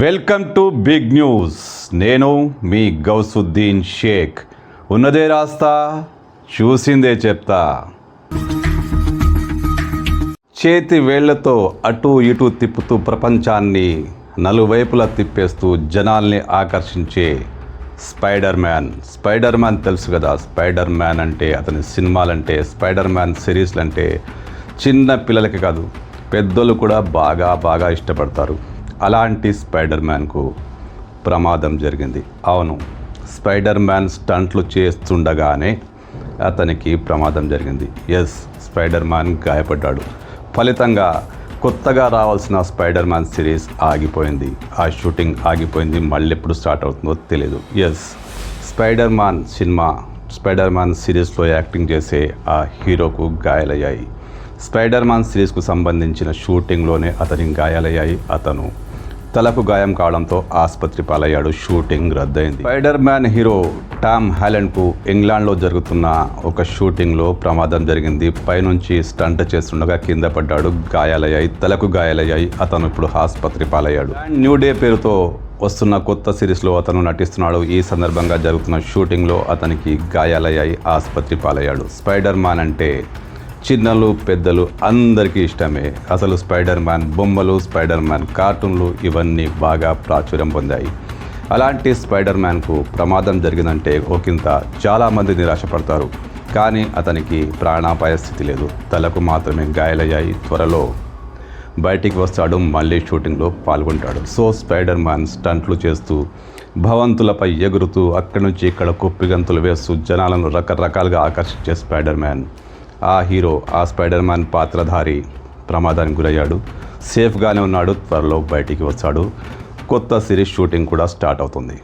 Welcome to big news. నేను మీ గౌసుద్దీన్ షేక్. ఉన్నదే రాస్తా చూసిందే చెప్తా. చేతి వేళ్ళతో అటు ఇటు తిప్పుతూ ప్రపంచాన్ని నలువైపులా తిప్పేస్తూ జనాల్ని ఆకర్షించే స్పైడర్ మ్యాన్ స్పైడర్ మ్యాన్ తెలుసు కదా స్పైడర్ మ్యాన్ అంటే అతని సినిమాలంటే స్పైడర్ మ్యాన్ సిరీస్లు అంటే చిన్న పిల్లలకి కాదు పెద్దలు కూడా బాగా బాగా ఇష్టపడతారు. అలాంటి స్పైడర్ మ్యాన్కు ప్రమాదం జరిగింది. అవును స్పైడర్ మ్యాన్ స్టంట్లు చేస్తుండగానే అతనికి ప్రమాదం జరిగింది. ఎస్ స్పైడర్ మ్యాన్ గాయపడ్డాడు. ఫలితంగా కొత్తగా రావాల్సిన స్పైడర్ మ్యాన్ సిరీస్ ఆగిపోయింది. ఆ షూటింగ్ ఆగిపోయింది. మళ్ళీ ఎప్పుడు స్టార్ట్ అవుతుందో తెలియదు yes Spider Man cinema Spider Man సిరీస్లో యాక్టింగ్ చేసే ఆ హీరోకు గాయాలయ్యాయి. స్పైడర్ మ్యాన్ సిరీస్కు సంబంధించిన షూటింగ్లోనే అతని గాయాలయ్యాయి. అతను తలకు గాయం కావడంతో ఆసుపత్రి పాలయ్యాడు. షూటింగ్ రద్దయింది. స్పైడర్ మ్యాన్ హీరో టామ్ హాలెండ్కు ఇంగ్లాండ్లో జరుగుతున్న ఒక షూటింగ్లో ప్రమాదం జరిగింది. పైనుంచి స్టంట్ చేస్తుండగా కింద పడ్డాడు. గాయాలయ్యాయి తలకు గాయాలయ్యాయి. అతను ఇప్పుడు ఆసుపత్రి పాలయ్యాడు. న్యూ డే పేరుతో వస్తున్న కొత్త సిరీస్లో అతను నటిస్తున్నాడు. ఈ సందర్భంగా జరుగుతున్న షూటింగ్లో అతనికి గాయాలయ్యాయి ఆసుపత్రి పాలయ్యాడు. స్పైడర్ మ్యాన్ అంటే చిన్నలు పెద్దలు అందరికీ ఇష్టమే. అసలు స్పైడర్ మ్యాన్ బొమ్మలు స్పైడర్ మ్యాన్ కార్టూన్లు ఇవన్నీ బాగా ప్రాచుర్యం పొందాయి. అలాంటి స్పైడర్ మ్యాన్కు ప్రమాదం జరిగిందంటే ఒకంత చాలామంది నిరాశపడతారు. కానీ అతనికి ప్రాణాపాయ స్థితి లేదు. తలకు మాత్రమే గాయాలయ్యాయి త్వరలో. బయటికి వస్తాడు మళ్ళీ షూటింగ్లో పాల్గొంటాడు. సో స్పైడర్ మ్యాన్ స్టంట్లు చేస్తూ భవంతులపై ఎగురుతూ అక్కడి నుంచి ఇక్కడ కుప్పిగంతులు వేస్తూ జనాలను రకరకాలుగా ఆకర్షించే స్పైడర్ మ్యాన్ ఆ హీరో ఆ స్పైడర్ మ్యాన్ పాత్రధారి ప్రమాదానికి గురయ్యాడు. సేఫ్గానే ఉన్నాడు త్వరలో బయటికి వచ్చాడు. కొత్త సిరీస్ షూటింగ్ కూడా స్టార్ట్ అవుతుంది.